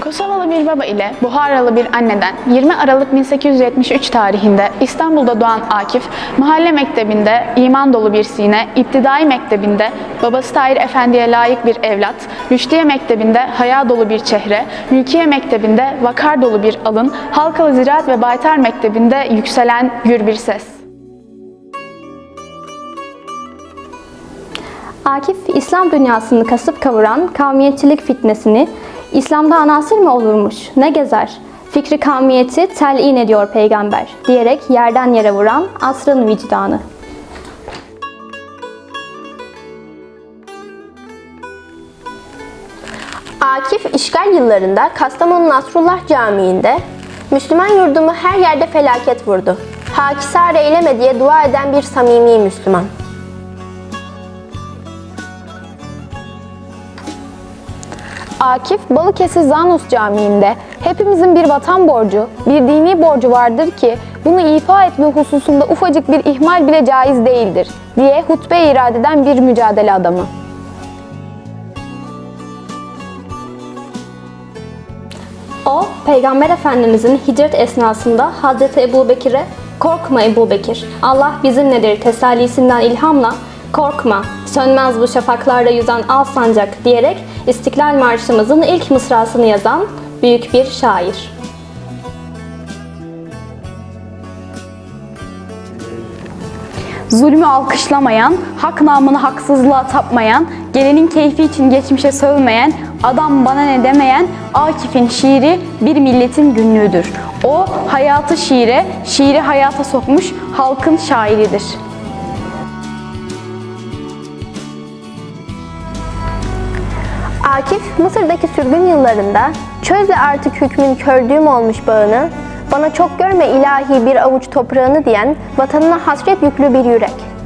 Kosovalı bir baba ile Buharalı bir anneden 20 Aralık 1873 tarihinde İstanbul'da doğan Akif, mahalle mektebinde iman dolu bir sine, iptidai mektebinde babası Tahir Efendi'ye layık bir evlat, Rüşdiye mektebinde haya dolu bir çehre, Mülkiye mektebinde vakar dolu bir alın, Halkalı Ziraat ve Baytar mektebinde yükselen gür bir ses. Akif, İslam dünyasını kasıp kavuran kavmiyetçilik fitnesini, İslam'da anasır mı olurmuş, ne gezer? Fikri kavmiyeti telin ediyor peygamber diyerek yerden yere vuran asrın vicdanı. Akif işgal yıllarında Kastamonu Nasrullah Camii'nde Müslüman yurdumu her yerde felaket vurdu. Hakisar eyleme diye dua eden bir samimi Müslüman. Akif Balıkesir Zanus Camii'nde hepimizin bir vatan borcu, bir dini borcu vardır ki bunu ifa etme hususunda ufacık bir ihmal bile caiz değildir diye hutbe irad eden bir mücadele adamı. O, Peygamber Efendimizin hicret esnasında Hazreti Ebu Bekir'e korkma Ebu Bekir, Allah bizimledir tesellisinden ilhamla korkma, sönmez bu şafaklarda yüzen al sancak diyerek İstiklal Marşımızın ilk mısrasını yazan büyük bir şair. Zulmü alkışlamayan, hak namını haksızlığa tapmayan, gelenin keyfi için geçmişe sövmeyen, adam bana ne demeyen Akif'in şiiri bir milletin günlüğüdür. O hayatı şiire, şiiri hayata sokmuş halkın şairidir. Akif, Mısır'daki sürgün yıllarında çöz de artık hükmün kördüğüm olmuş bağını, bana çok görme ilahi bir avuç toprağını diyen vatanına hasret yüklü bir yürek.